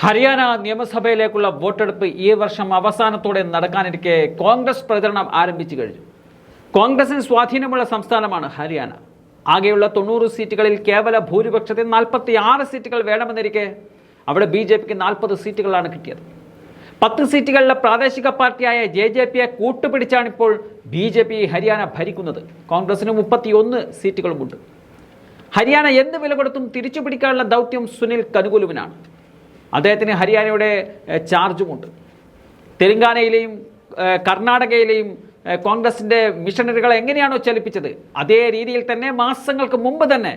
ഹരിയാന നിയമസഭയിലേക്കുള്ള വോട്ടെടുപ്പ് ഈ വർഷം അവസാനത്തോടെ നടക്കാനിരിക്കെ കോൺഗ്രസ് പ്രചരണം ആരംഭിച്ചു കഴിഞ്ഞു. കോൺഗ്രസിന് സ്വാധീനമുള്ള സംസ്ഥാനമാണ് ഹരിയാന. ആകെയുള്ള തൊണ്ണൂറ് സീറ്റുകളിൽ കേവല ഭൂരിപക്ഷത്തിൽ നാൽപ്പത്തി ആറ് സീറ്റുകൾ വേണമെന്നിരിക്കെ അവിടെ ബി ജെ പിക്ക് നാൽപ്പത് സീറ്റുകളാണ് കിട്ടിയത്. പത്ത് സീറ്റുകളിലെ പ്രാദേശിക പാർട്ടിയായ ജെ ജെ പിയെ കൂട്ടുപിടിച്ചാണിപ്പോൾ ബി ജെ പി ഹരിയാന ഭരിക്കുന്നത്. കോൺഗ്രസിന് മുപ്പത്തിയൊന്ന് സീറ്റുകളുമുണ്ട്. ഹരിയാന എന്ത് വില കൊടുത്തും തിരിച്ചു പിടിക്കാനുള്ള ദൗത്യം സുനിൽ കനുകുലുവിനാണ് അദ്ദേഹത്തിന് ഹരിയാനയുടെ ചാർജുമുണ്ട്. തെലങ്കാനയിലെയും കർണാടകയിലെയും കോൺഗ്രസിന്റെ മിഷണറികളെ എങ്ങനെയാണോ ചലിപ്പിച്ചത് അതേ രീതിയിൽ തന്നെ മാസങ്ങൾക്ക് മുമ്പ് തന്നെ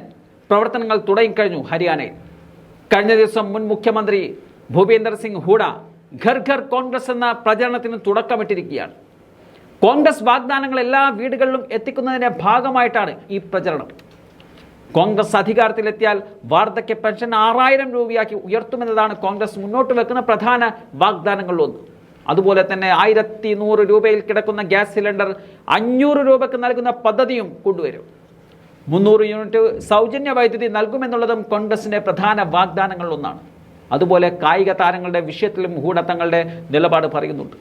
പ്രവർത്തനങ്ങൾ തുടങ്ങിക്കഴിഞ്ഞു ഹരിയാനയിൽ. കഴിഞ്ഞ ദിവസം മുൻ മുഖ്യമന്ത്രി ഭൂപേന്ദർ സിംഗ് ഹൂഡ ഘർ ഘർ കോൺഗ്രസ് എന്ന പ്രചരണത്തിന് തുടക്കമിട്ടിരിക്കുകയാണ്. കോൺഗ്രസ് വാഗ്ദാനങ്ങൾ എല്ലാ വീടുകളിലും എത്തിക്കുന്നതിന്റെ ഭാഗമായിട്ടാണ് ഈ പ്രചരണം. കോൺഗ്രസ് അധികാരത്തിലെത്തിയാൽ വാർദ്ധക്യ പെൻഷൻ ആറായിരം രൂപയാക്കി ഉയർത്തുമെന്നതാണ് കോൺഗ്രസ് മുന്നോട്ട് വെക്കുന്ന പ്രധാന വാഗ്ദാനങ്ങളിലൊന്ന്. അതുപോലെ തന്നെ ആയിരത്തി നൂറ് രൂപയിൽ കിടക്കുന്ന ഗ്യാസ് സിലിണ്ടർ അഞ്ഞൂറ് രൂപയ്ക്ക് നൽകുന്ന പദ്ധതിയും കൊണ്ടുവരും. മുന്നൂറ് യൂണിറ്റ് സൗജന്യ വൈദ്യുതി നൽകുമെന്നുള്ളതും കോൺഗ്രസിന്റെ പ്രധാന വാഗ്ദാനങ്ങളിലൊന്നാണ്. അതുപോലെ കായിക താരങ്ങളുടെ വിഷയത്തിലും ഗൂഢത്തങ്ങളുടെ തങ്ങളുടെ നിലപാട് പറയുന്നുണ്ട്.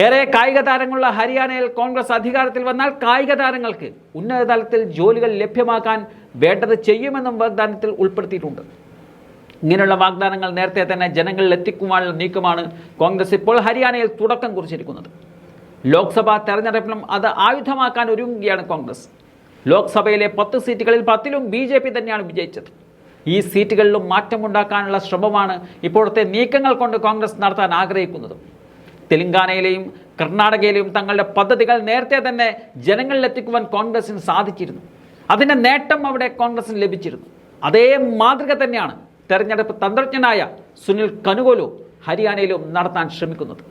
ഏറെ കായിക താരങ്ങളുള്ള ഹരിയാനയിൽ കോൺഗ്രസ് അധികാരത്തിൽ വന്നാൽ കായിക താരങ്ങൾക്ക് ഉന്നത തലത്തിൽ ജോലികൾ ലഭ്യമാക്കാൻ വേണ്ടത് ചെയ്യുമെന്നും വാഗ്ദാനത്തിൽ ഉൾപ്പെടുത്തിയിട്ടുണ്ട്. ഇങ്ങനെയുള്ള വാഗ്ദാനങ്ങൾ നേരത്തെ തന്നെ ജനങ്ങളിൽ എത്തിക്കുവാനുള്ള നീക്കമാണ് കോൺഗ്രസ് ഇപ്പോൾ ഹരിയാനയിൽ തുടക്കം കുറിച്ചിരിക്കുന്നത്. ലോക്സഭാ തെരഞ്ഞെടുപ്പിലും അത് ആയുധമാക്കാൻ ഒരുങ്ങുകയാണ് കോൺഗ്രസ്. ലോക്സഭയിലെ പത്ത് സീറ്റുകളിൽ പത്തിലും ബി ജെ പി തന്നെയാണ് വിജയിച്ചത്. ഈ സീറ്റുകളിലും മാറ്റമുണ്ടാക്കാനുള്ള ശ്രമമാണ് ഇപ്പോഴത്തെ നീക്കങ്ങൾ കൊണ്ട് കോൺഗ്രസ് നടത്താൻ ആഗ്രഹിക്കുന്നത്. തെലങ്കാനയിലെയും കർണാടകയിലെയും തങ്ങളുടെ പദ്ധതികൾ നേരത്തെ തന്നെ ജനങ്ങളിൽ എത്തിക്കുവാൻ കോൺഗ്രസിന് സാധിച്ചിരുന്നു. അതിന്റെ നേട്ടം അവിടെ കോൺഗ്രസിന് ലഭിച്ചിരുന്നു. അതേ മാതൃക തന്നെയാണ് തെരഞ്ഞെടുപ്പ് തന്ത്രജ്ഞനായ സുനിൽ കനുകോലു ഹരിയാനയിലും നടത്താൻ ശ്രമിക്കുന്നത്.